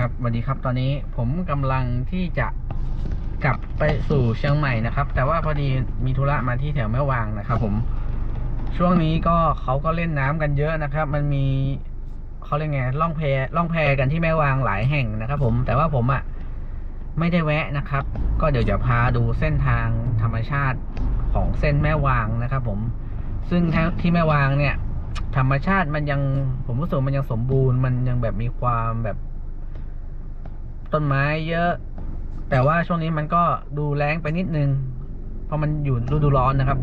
ครับสวัสดีครับตอนนี้ผมกำลังที่จะกลับไปสู่เชียงใหม่นะครับ แต่ว่าพอดีมีธุระมาที่แถวแม่วางนะครับ ผม ช่วงนี้ก็เขาก็เล่นน้ำกันเยอะนะครับ มันมีเขาเรียกไงล่องแพล่องแพกันที่แม่วางหลายแห่งนะครับ ผมแต่ว่าผมอะ่ะไม่ได้แวะนะครับ ก็เดี๋ยวจะพาดูเส้นทางธรรมชาติของเส้นแม่วางนะครับ ผม ซึ่งที่แม่วางเนี่ย ธรรมชาติมันยังผมรู้สึกมันยังสมบูรณ์ มันยังแบบมีความแบบ ต้นไม้เยอะ แต่ว่าช่วงนี้มันก็ดูแรงไปนิดนึง เพราะมันอยู่ฤดูร้อนนะครับ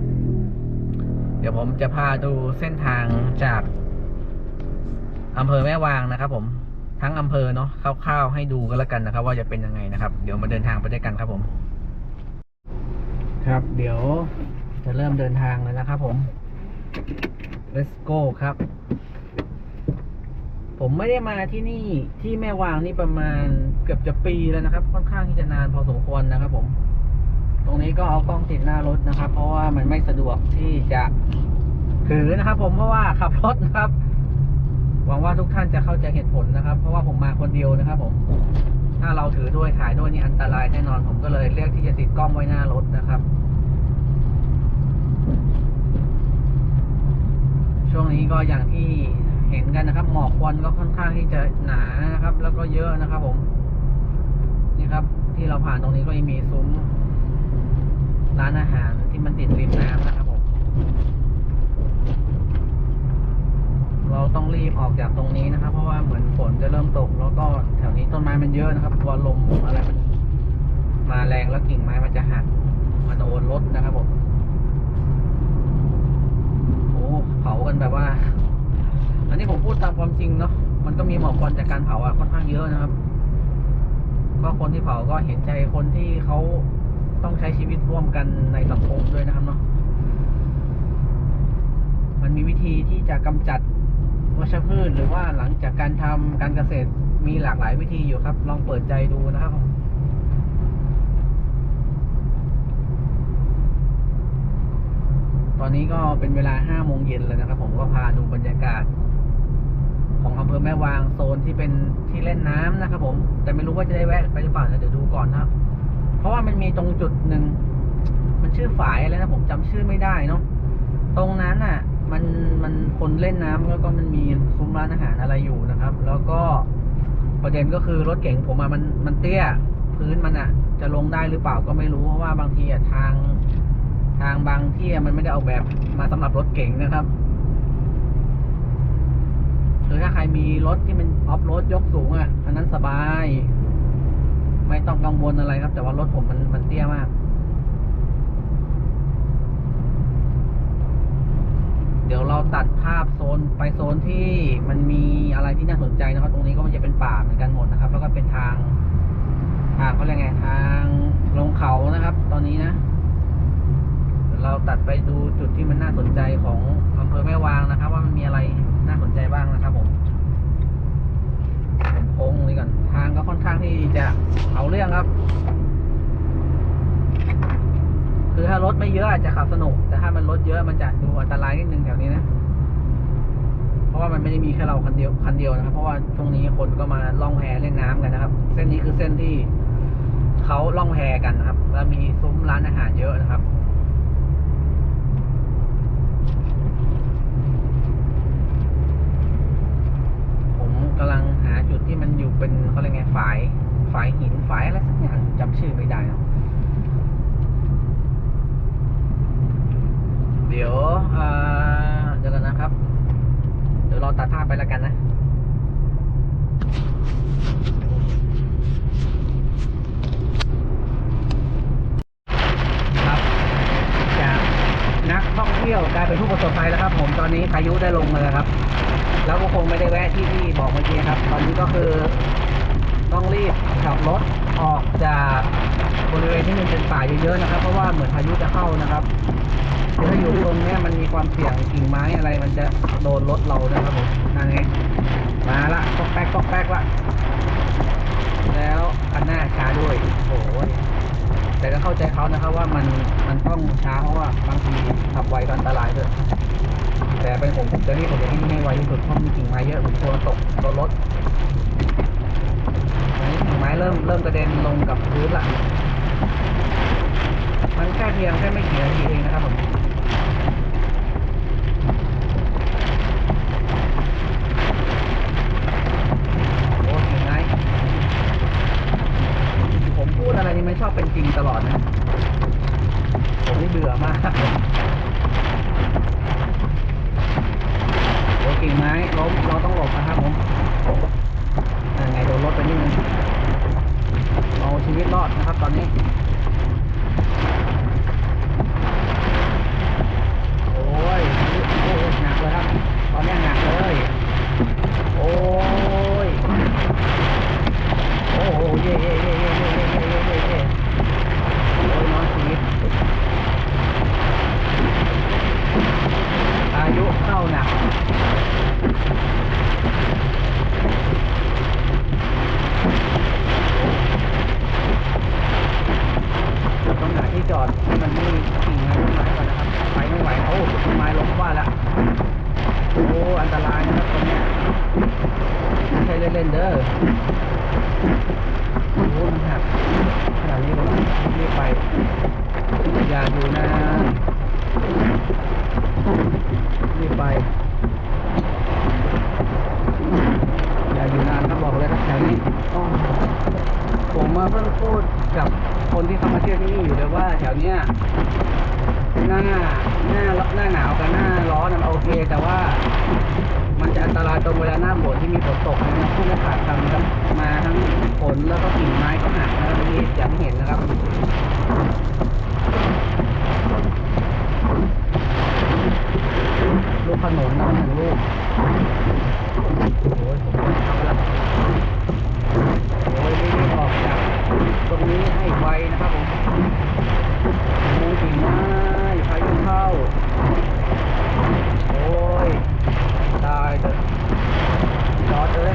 เดี๋ยวผมจะพาดูเส้นทางจากอำเภอแม่วางนะครับ ผมทั้งอำเภอเนาะคร่าวๆให้ดูกันแล้วกันนะครับ ว่าจะเป็นยังไงนะครับ เดี๋ยวมาเดินทางไปด้วยกันครับผม ครับ เดี๋ยวจะเริ่มเดินทางเลยนะครับผม let's go ครับ ผมไม่ได้มาที่นี่ที่แม่วางนี่ประมาณเกือบจะปีแล้วนะครับ ค่อนข้างที่จะนานพอสมควรนะครับ ผม ตรงนี้ก็เอากล้องติดหน้ารถนะครับ เพราะว่ามันไม่สะดวกที่จะถือนะครับ ผมเพราะว่าขับรถนะครับ หวังว่าทุกท่านจะเข้าใจเหตุผลนะครับ เพราะว่าผมมาคนเดียวนะครับ ผม ถ้าเราถือด้วยถ่ายด้วยนี่อันตรายแน่นอนผมก็เลยเลือกที่จะติดกล้องไว้หน้ารถนะครับช่วงนี้ก็อย่างที่ เห็นกันนะครับ หมอกควันก็ค่อนข้างที่จะหนานะครับ แล้วก็เยอะนะครับ ผม นี่ครับ ที่เราผ่านตรงนี้ก็ยังมีซุ้มร้านอาหารที่มันติดริมน้ำนะครับผม เราต้องรีบออกจากตรงนี้นะครับ เพราะว่าเหมือนฝนจะเริ่มตก แล้วก็แถวนี้ต้นไม้มันเยอะนะครับกลัวลมอะไรมันมาแรงแล้วกิ่งไม้มันจะหักมาโดนรถนะครับผมโอ้เผากันแบบว่า อันนี้ผมพูดตามความจริงเนาะ มันก็มีหมอกควันจากการเผาอะค่อนข้างเยอะนะครับ ก็คนที่เผาก็เห็นใจคนที่เขาต้องใช้ชีวิตร่วมกันในสังคมด้วยนะครับเนาะ มันมีวิธีที่จะกำจัดวัชพืชหรือว่าหลังจากการทำการเกษตรมีหลากหลายวิธีอยู่ครับ ลองเปิดใจดูนะครับตอนนี้ก็เป็นเวลาห้าโมงเย็นแล้วนะครับ ผมก็พาดูบรรยากาศ ของอำเภอแม่วางโซนที่เป็นที่เล่นน้ำนะครับผม แต่ไม่รู้ว่าจะได้แวะไปหรือเปล่าเดี๋ยวดูก่อนนะครับ เพราะว่ามันมีตรงจุดหนึ่งมันชื่อฝายอะไรนะผมจำชื่อไม่ได้เนาะตรงนั้นอะ มันมันคนเล่นน้ำแล้วก็มันมีซุ้มร้านอาหารอะไรอยู่นะครับ แล้วก็ประเด็นก็คือรถเก๋งผมอะมันมันเตี้ยพื้นมันอะ จะลงได้หรือเปล่าก็ไม่รู้เพราะว่าบางทีอะทางทางบางที่มันไม่ได้ออกแบบมาสำหรับรถเก๋งนะครับ คือถ้าใครมีรถที่มันออฟโรดยกสูงอะอันนั้นสบาย ไม่ต้องกังวลอะไรครับ แต่ว่ารถผมมันมันเตี้ยมากเดี๋ยวเราตัดภาพโซนไปโซนที่มันมีอะไรที่น่าสนใจนะครับ ตรงนี้ก็มันจะเป็นป่าเหมือนกันหมดนะครับ แล้วก็เป็นทางทางเขาเรียกไงทางลงเขานะครับ ตอนนี้นะ เราตัดไปดูจุดที่มันน่าสนใจของอำเภอแม่วางนะครับ ว่ามันมีอะไร ใจบ้างนะครับผมผมโค้งตรงนี้ก่อนทางก็ค่อนข้างที่จะเอาเรื่องครับ คือถ้ารถไม่เยอะอาจจะขับสนุก แต่ถ้ามันรถเยอะมันจะดูอันตรายนิดนึงแถวนี้นะ เพราะว่ามันไม่ได้มีแค่เราคันเดียวคันเดียวนะครับ เพราะว่าช่วงนี้คนก็มาล่องแพเล่นน้ำกันนะครับ เส้นนี้คือเส้นที่เขาล่องแพกันนะครับ แล้วมีซุ้มร้านอาหารเยอะนะครับ ผม กำลังหาจุดที่มันอยู่เป็นเขาเรียกไงฝายฝายหินฝายอะไรสักอย่างจำชื่อไม่ได้นะ เสียงกิ่งไม้อะไรมันจะโดนรถเรานะครับผมนั่นไงมาละก็แป๊กก็แป๊กละแล้วคันหน้าช้าด้วยโอ้โหแต่ก็เข้าใจเขานะครับว่ามันมันต้องช้าเพราะว่าบางทีขับไวก็อันตรายด้วยแต่เป็นผมผมจะนี่ผมจะวิ่ไม่ไวที่สุดเพราะมีกิ่งไม้เยอะผมกลัวตกตัวรถกิ่งไม้เริ่มเริ่มกระเด็นลงกับพื้นละมันแค่เพียงแค่ไม่กี่นาทีเองนะครับผม ชอบเป็นจริงตลอดนะผมนี่เบื่อมากโอ้กิ่งไม้ล้มเราต้องหลบนะครับผมยังไงโดนรถไปนิดนึงเอาชีวิตรอดนะครับตอนนี้โอ้ยโอ้หนักเลยครับ ตอนนี้หนัก มาเพิ่งพูดกับคนที่เขามาเที่ยวที่นี่อยู่เลยว่าแถวเนี้ยหน้าหน้าหน้าหนาวกับหน้าร้อนมันโอเค แต่ว่า มันจะอันตรายตรงเวลาหน้าฝนที่มีฝนตกนะผู้ขาดทำทั้งมาทั้งฝนแล้วก็กิ่งไม้ก็หักนะครับที่อย่งเห็นนะครับลูกขนุนนะหนึ่งลูกโอ้ยผมกำลัง ตรงนี้ให้ไฟนะครับผมมูกิ่งไม้พายุเข้า โอ้ย ตายเถอะจอดเลย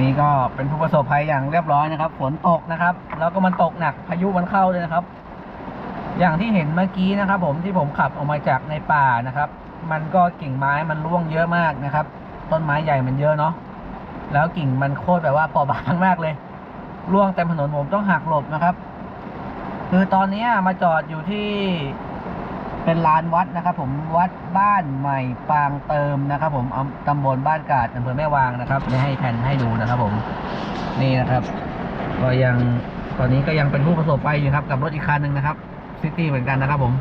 นี้ก็เป็นผู้ประสบภัยอย่างเรียบร้อยนะครับ ฝนตกนะครับ แล้วก็มันตกหนักพายุมันเข้าเลยนะครับ อย่างที่เห็นเมื่อกี้นะครับ ผมที่ผมขับออกมาจากในป่านะครับ มันก็กิ่งไม้มันร่วงเยอะมากนะครับ ต้นไม้ใหญ่มันเยอะเนาะแล้วกิ่งมันโคตรแบบว่าปราะบางมากเลยร่วงเต็มถนนผมต้องหักหลบนะครับ คือตอนนี้มาจอดอยู่ที่ เป็นลานวัดนะครับ ผมวัดบ้านใหม่ปางเติมนะครับ ผมอำตำบลบ้านกาดอำเภอแม่วางนะครับไม่ให้แผนให้ดูนะครับ ผมนี่นะครับ ก็ยังตอนนี้ก็ยังเป็นผู้ประสบภัยอยู่ครับ กับรถอีกคันหนึ่งนะครับซิตี้เหมือนกันนะครับ ผม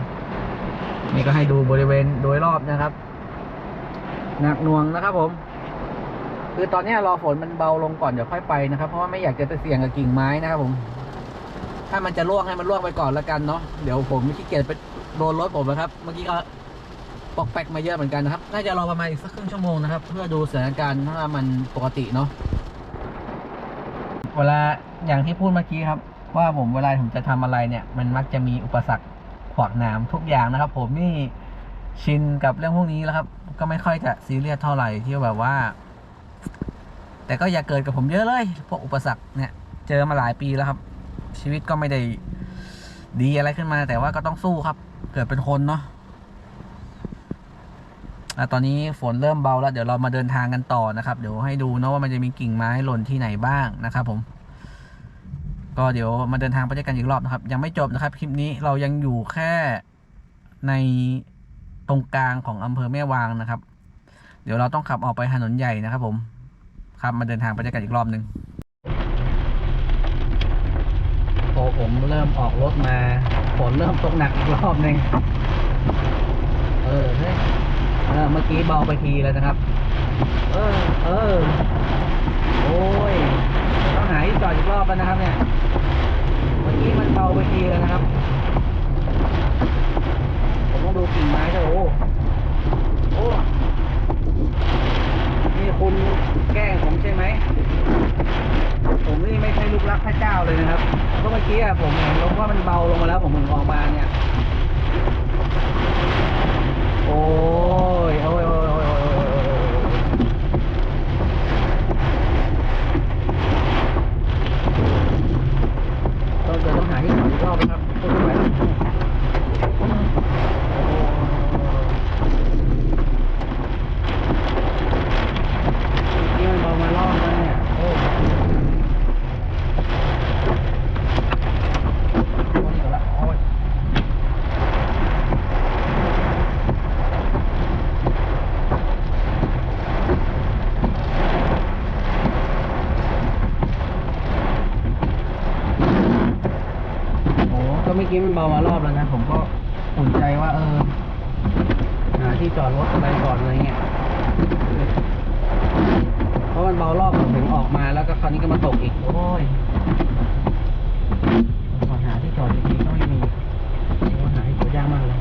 นี่ก็ให้ดูบริเวณโดยรอบนะครับหนักหน่วงนะครับ ผม คือตอนนี้รอฝนมันเบาลงก่อนเดี๋ยวค่อยไปนะครับ เพราะว่าไม่อยากจะไปเสี่ยงกับกิ่งไม้นะครับ ผม ถ้ามันจะล่วงให้มันล่วงไปก่อนแล้วกันเนาะเดี๋ยวผมขี้เกียจไป โดนรถผมนะครับ เมื่อกี้ก็ปอกแปกมาเยอะเหมือนกันนะครับ น่าจะรอประมาณอีกสักครึ่งชั่วโมงนะครับ เพื่อดูสถานการณ์ถ้ามันปกติเนาะ เวลาอย่างที่พูดเมื่อกี้ครับ ว่าผมเวลาผมจะทำอะไรเนี่ย มันมักจะมีอุปสรรคขวากหนามทุกอย่างนะครับ ผมนี่ชินกับเรื่องพวกนี้แล้วครับ ก็ไม่ค่อยจะซีเรียสเท่าไหร่ที่แบบว่า แต่ก็อย่าเกิดกับผมเยอะเลย พวกอุปสรรคเนี่ย เจอมาหลายปีแล้วครับ ชีวิตก็ไม่ได้ดีอะไรขึ้นมา แต่ว่าก็ต้องสู้ครับ เกิดเป็นคนเนาะอะตอนนี้ฝนเริ่มเบาแล้ว เดี๋ยวเรามาเดินทางกันต่อนะครับ เดี๋ยวให้ดูเนาะว่ามันจะมีกิ่งไม้หล่นที่ไหนบ้างนะครับผม ก็เดี๋ยวมาเดินทางไปด้วยกันอีกรอบนะครับ ยังไม่จบนะครับ คลิปนี้เรายังอยู่แค่ในตรงกลางของอำเภอแม่วางนะครับ เดี๋ยวเราต้องขับออกไปถนนใหญ่นะครับ ผม ครับมาเดินทางไปด้วยกันอีกรอบหนึ่งพอผมเริ่มออกรถมา ฝนเริ่มตกหนักอีกรอบหนึ่งเออเฮ้ยเออ เมื่อกี้เบาไปทีแล้วนะครับ เออ เออ โอ้ย ต้องหาที่จอดอีกรอบแล้วนะครับ เนี่ย เมื่อกี้มันเบาไปทีแล้วนะครับ ผมต้องดูกิ่งไม้ด้วยโอ้ โอ้ นี่คุณแกล้งผมใช่ไหม กี้ผมเห็นลงว่ามันเบาลงมาแล้วผมถึงออกมาเนี่ย โอ้ย โอ้ยโอ้ยโอ้ยโอ้ยโอ้ยโอ้ยต้องเดี๋ยวต้องหาที่จอดอีกรอบนะครับพูดไม่ไหวแล้วโอ้เมื่อกี้มันเบามารอบแล้วเนี่ย โอ้ โอ้ยละโอ้ยโอ้ก็ เมื่อกี้มันเบามารอบแล้วนะ ผมก็อุ่นใจว่า เออหาที่จอดรถไปก่อนอะไรเงี้ยเพราะมันเบารอบผมถึงออกมาแล้วก็คราวนี้ก็มาตกอีก โอ้ยขอหาที่จอดดีๆก็ไม่มีเดี๋ยวหาที่จอดยากมากเลย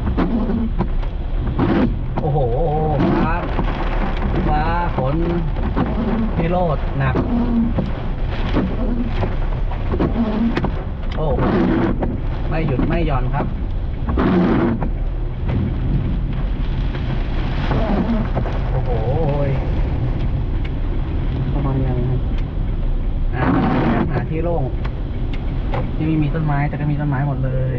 โอ้โหฟ้าฟ้าฝนพิโรดหนักโอ้ ไม่หยุดไม่หย่อนครับโอ้โหประมาณยังครับอ่าหาที่โล่งที่ไม่มีต้นไม้แต่ก็มีต้นไม้หมดเลย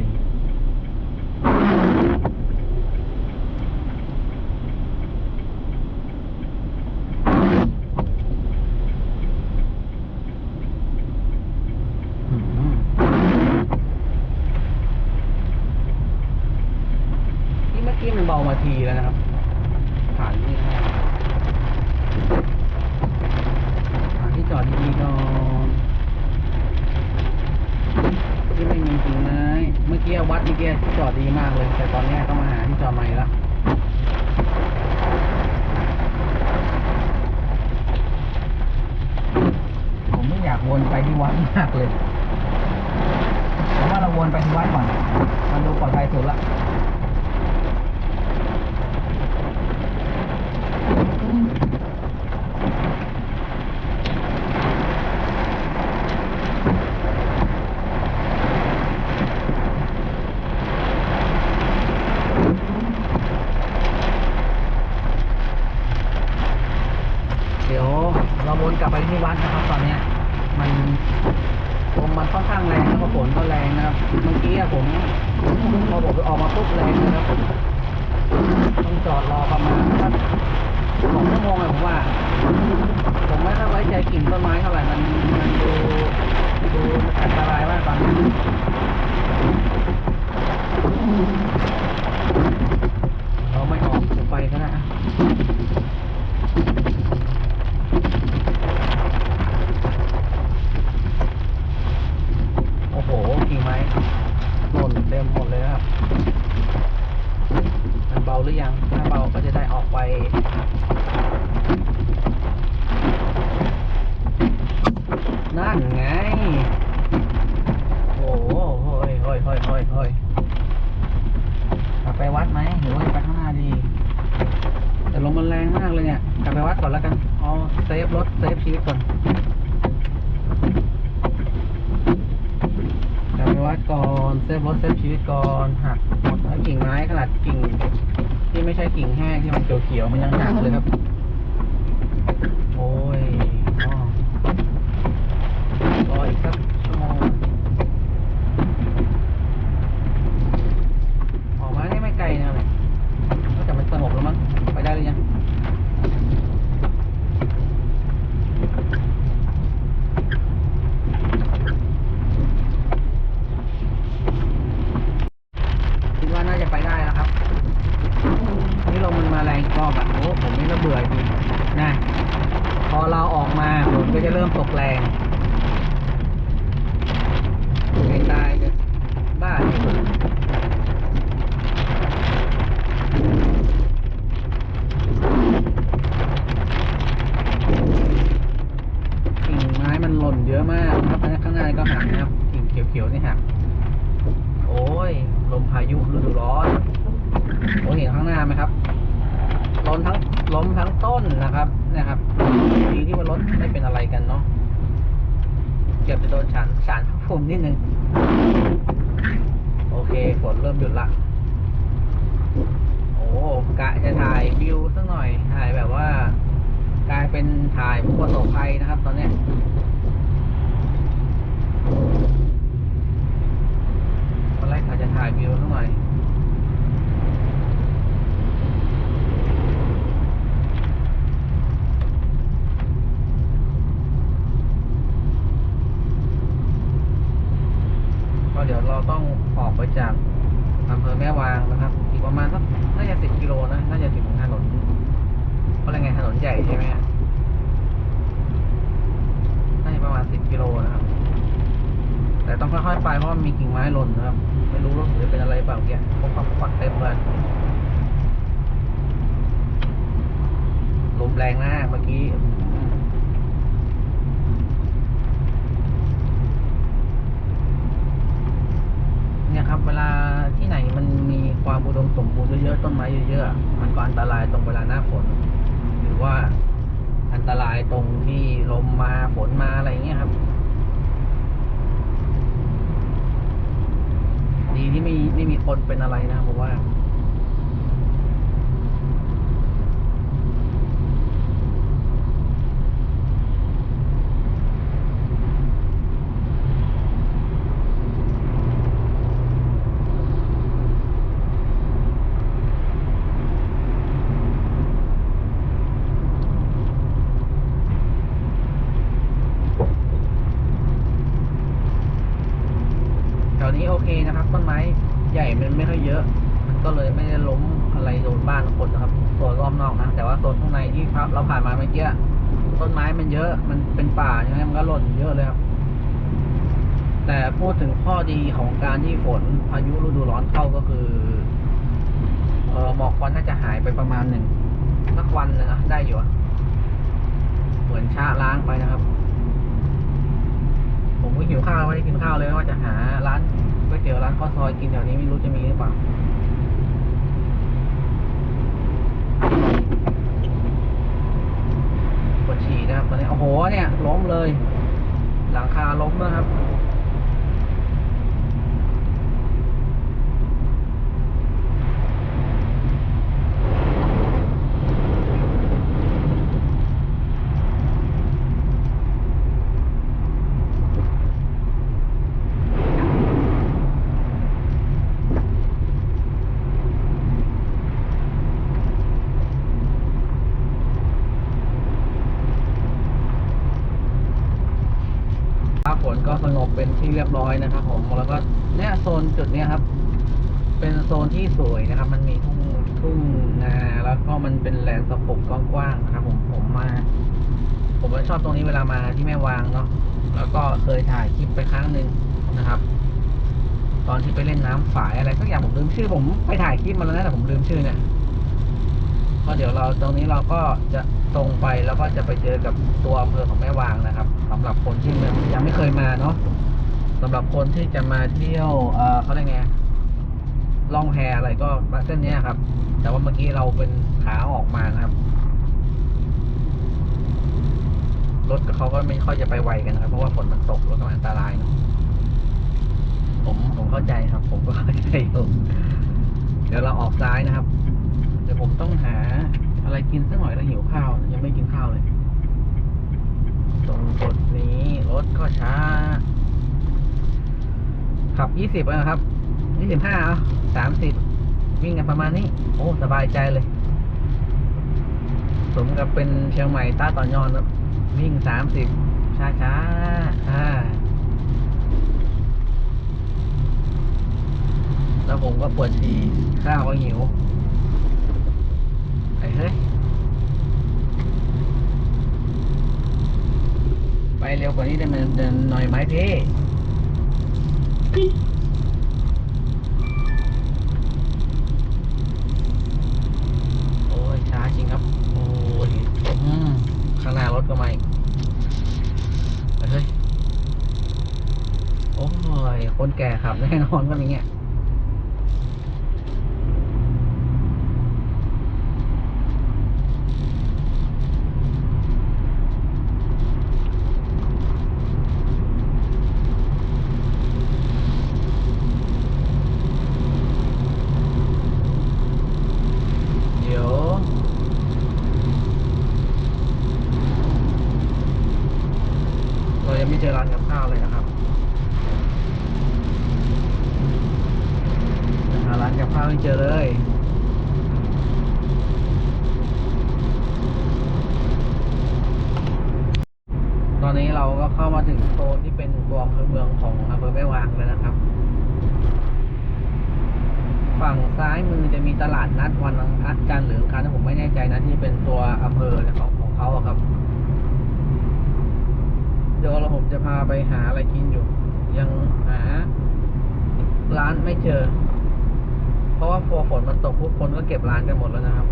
ไหมครับล้มทั้งล้มทั้งต้นนะครับนะครับดีที่ว่ารถไม่เป็นอะไรกันเนาะเกือบจะโดนฉันสารพระภูมินิดนึงโอเคฝนเริ่มหยุดละโอ้กะจะถ่ายวิวสักหน่อยถ่ายแบบว่า กลายเป็นถ่ายผู้ประสบภัยนะครับ ตอนเนี้ยตอนแรกอาจจะถ่ายวิวสักหน่อย ก็ เดี๋ยวเราต้องออกไปจากอำเภอแม่วางนะครับ อีกประมาณสักน่าจะสิบกิโลนะ น่าจะถึงถนนเขาเรียกไงถนนใหญ่ใช่ไหมน่าจะประมาณสิบกิโลนะครับ แต่ต้องค่อยๆไปเพราะมันมีกิ่งไม้หล่นนะครับ ไม่รู้ว่าจะเป็นอะไรเปล่าเนี่ยพวกความฝักเต็มเลยลมแรงมากเมื่อกี้ เนี่ย ครับ เวลาที่ไหนมันมีความอุดมสมบูรณ์เยอะๆต้นไม้เยอะๆมันก็อันตรายตรงเวลาหน้าฝน หรือว่าอันตรายตรงที่ลมมาฝนมาอะไรอย่างเงี้ยครับ ดีที่ไม่ไม่มีคนเป็นอะไรนะผมว่า แถวนี้โอเคนะครับ ต้นไม้ใหญ่มันไม่ค่อยเยอะ มันก็เลยไม่ได้ล้มอะไรโดนบ้านคนนะครับโซนรอบนอกนะแต่ว่าโซนข้างในที่ครับเราผ่านมาเมื่อกี้ต้นไม้มัน เยอะ มันเป็นป่าใช่ไหมมันก็หล่นเยอะเลยครับ แต่พูดถึงข้อดีของการที่ฝนพายุฤดูร้อนเข้าก็คือ เออหมอกควันน่าจะหายไปประมาณหนึ่งสักวันหนึงนะได้อยู่เหมือนชาล้างไปนะครับ ผมก็หิวข้าวไม่ได้กินข้าวเลยว่าจะหาร้านก๋วยเตี๋ยวร้านข้าวซอยกินแถวนี้ไม่รู้จะมีหรือเปล่าปวดฉี่นะครับตอนนี้โอ้โหเนี่ย ล้มเลย หลังคาล้มนะครับ นก็สงบเป็นที่เรียบร้อยนะครับ ผมแล้วก็เนี่ยโซนจุดเนี้ยครับ เป็นโซนที่สวยนะครับ มันมีทุ่งทุ่งนาแล้วก็ มันเป็นแลนด์สโคปกว้างๆครับผมผมมา ผมก็ชอบตรงนี้เวลามาที่แม่วางเนาะแล้วก็เคยถ่ายคลิปไปครั้งหนึ่งนะครับ ตอนที่ไปเล่นน้ำฝายอะไรสักอย่างผมลืมชื่อ ผมไปถ่ายคลิปมาแล้วนะแต่ผมลืมชื่อเนี่ยก็เดี๋ยวเราตรงนี้เราก็จะตรงไปแล้วก็จะไปเจอกับตัวอำเภอของแม่วางนะครับสำหรับคนที่ยังไม่เคยมาเนาะสำหรับคนที่จะมาเที่ยวเออเขาเรียกไงล่องแพอะไรก็มาเส้นเนี้ยครับ แต่ว่าเมื่อกี้เราเป็น ขาออกมานะครับ รถเขาก็ไม่ค่อยจะไปไวกันนะครับ เพราะว่าฝนมันตกรถก็อันตรายเนอะผมผมเข้าใจครับ ผมก็เข้าใจอยู่เดี๋ยวเราออกซ้ายนะครับ เดี๋ยวผมต้องหาอะไรกินสักหน่อยแล้วหิวข้าว ยังไม่กินข้าวเลย ตรงจุดนี้รถก็ช้า ขับยี่สิบนะครับยี่สิบห้าเอาสามสิบวิ่งกันประมาณนี้ โอ้ สบายใจเลย สมกับเป็นเชียงใหม่ต้าต่อยอนครับวิ่งสามสิบช้าช้าอ่าแล้วผมก็ปวดฉี่ข้าวก็หิวไอ้เฮ้ยไปเร็วกว่านี้ได้ไหมเดินหน่อยไหมพี่โอ้ยช้าจริงครับ ข้างหน้ารถก็ไม่เฮ้ย โอ้ย คนแก่ขับแน่นอนก็อย่างเงี้ย เดี๋ยว เรายังไม่เจอร้านกับข้าวเลยนะครับหาร้านกับข้าวไม่เจอเลย ตอนนี้เราก็เข้ามาถึงโซนที่เป็นตัวอำเภอเมืองของอำเภอแม่วางเลยนะครับ ฝั่ง ซ้ายมือจะมีตลาดนัดวันอังคารจันทร์หรืออังคารนผมไม่แน่ใจนะที่เป็นตัวอำเภอของของเขาครับ เดี๋ยวเราผมจะพาไปหาอะไรกินอยู่ ยังหา ร้านไม่เจอ เพราะว่าพอฝนมันตกทุกคนก็เก็บร้านกันหมดแล้วนะครับ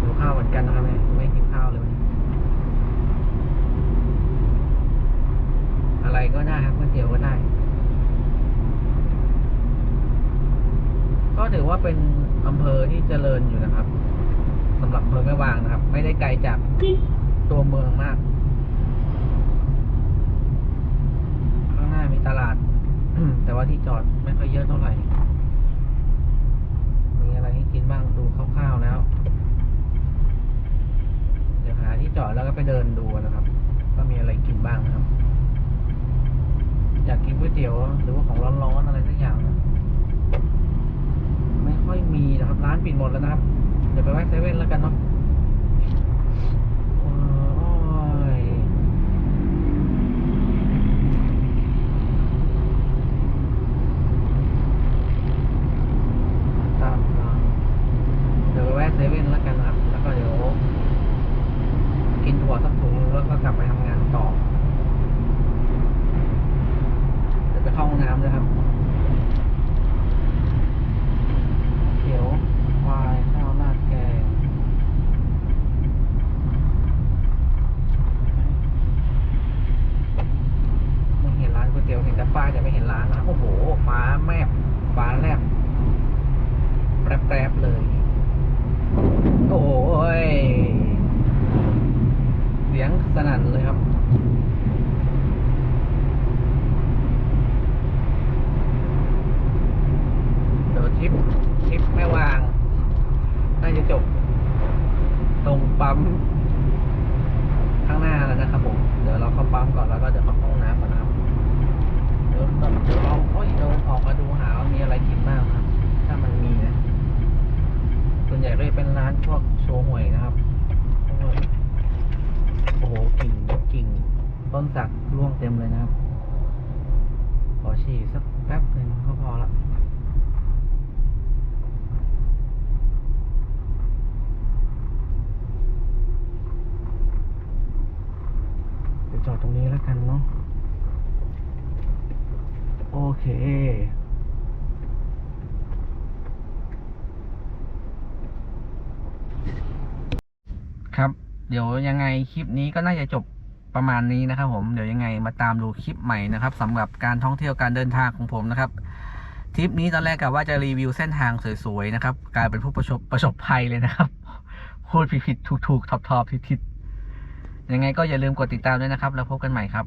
หิวข้าวเหมือนกันนะครับไม่กินข้าวเลยวันนี้ อะไรก็ได้ครับก๋วยเตี๋ยวก็ได้ ก็ถือว่าเป็นอำเภอที่เจริญอยู่นะครับสำหรับอำเภอแม่วางนะครับ ไม่ได้ไกลจากตัวเมืองมาก ข้างหน้ามีตลาด แต่ว่าที่จอดไม่ค่อยเยอะเท่าไหร่ มีอะไรให้กินบ้างดูคร่าวๆแล้ว เดี๋ยวหาที่จอดแล้วก็ไปเดินดูนะครับว่ามีอะไรกินบ้างนะครับ อยากกินก๋วยเตี๋ยวหรือว่าของร้อนๆอะไรสักอย่างไม่ค่อยมีนะครับ ร้านปิดหมดแล้วนะครับ เดี๋ยวไปแวะเซเว่นแล้วกันเนาะโอ้ยเดี๋ยวไปแวะเซเว่นแล้วกันนะแล้วก็เดี๋ยวกินถั่วสักถุงแล้วก็กลับไปทำงานต่อ เดี๋ยวไปเข้า ห้องน้ำด้วยครับ เขียวควายข้าวราดแกงไม่เห็นร้านก๋วยเตี๋ยวเห็นแต่ป้ายแต่ไม่เห็นร้านนะโอ้โห ฟ้าแมบ ฟ้าแลบแปรบๆเลย โอ้ย เสียงสนั่นเลยครับ เดี๋ยวทริปทริปแม่วาง น่าจะจบ ตรงปั๊ม ข้างหน้าแล้วนะครับผม เดี๋ยวเราเข้าปั๊มก่อนแล้วก็เดี๋ยวเข้าห้องน้ำก่อนนะครับ เดี๋ยวเดี๋ยวลองโอ้ยเดี๋ยวออกมาดูหาว่ามีอะไรกินบ้างครับ ถ้ามันมีนะส่วนใหญ่ ใหญ่ก็จะเป็นร้านพวกโชว์หวยนะครับโอ้ยโอ้โหกิ่งกิ่ง ต้น สักร่วงเต็มเลยนะครับ ขอฉี่สักแป๊บหนึ่งก็พอละเดี๋ยวจอดตรงนี้แล้วกันเนาะโอเคครับ เดี๋ยวยังไงคลิปนี้ก็น่าจะจบ ประมาณนี้นะครับ ผมเดี๋ยวยังไงมาตามดูคลิปใหม่นะครับสำหรับการท่องเที่ยวการเดินทางของผมนะครับทริปนี้ตอนแรกกะว่าจะรีวิวเส้นทางสวยๆนะครับกลายเป็นผู้ประสบประสบภัยเลยนะครับพูดผิดๆถูกๆทอบๆทิดๆยังไงก็อย่าลืมกดติดตามด้วยนะครับ แล้วพบกันใหม่ครับ